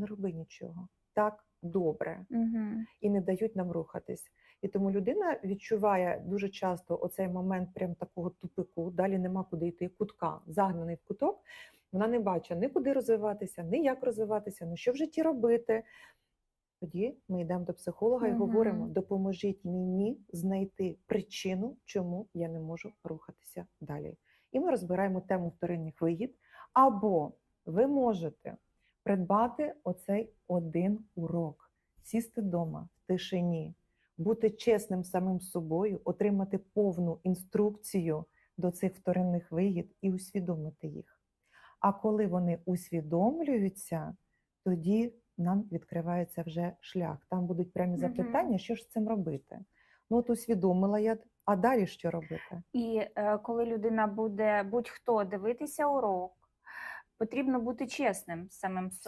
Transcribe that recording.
не роби нічого. Так добре Угу. і не дають нам рухатись. І тому людина відчуває дуже часто оцей момент прям такого тупику, далі нема куди йти, кутка, загнаний в куток. Вона не бачить ні куди розвиватися, ні як розвиватися, ні що в житті робити. Тоді ми йдемо до психолога і говоримо: допоможіть мені знайти причину, чому я не можу рухатися далі. І ми розбираємо тему вторинних вигід. Або ви можете придбати оцей один урок, сісти вдома в тишині, бути чесним самим собою, отримати повну інструкцію до цих вторинних вигід і усвідомити їх. А коли вони усвідомлюються, тоді нам відкривається вже шлях. Там будуть прямі запитання, що ж з цим робити. Ну, от усвідомила я, а далі що робити? І е, коли людина буде будь-хто дивитися урок, потрібно бути чесним самим собою.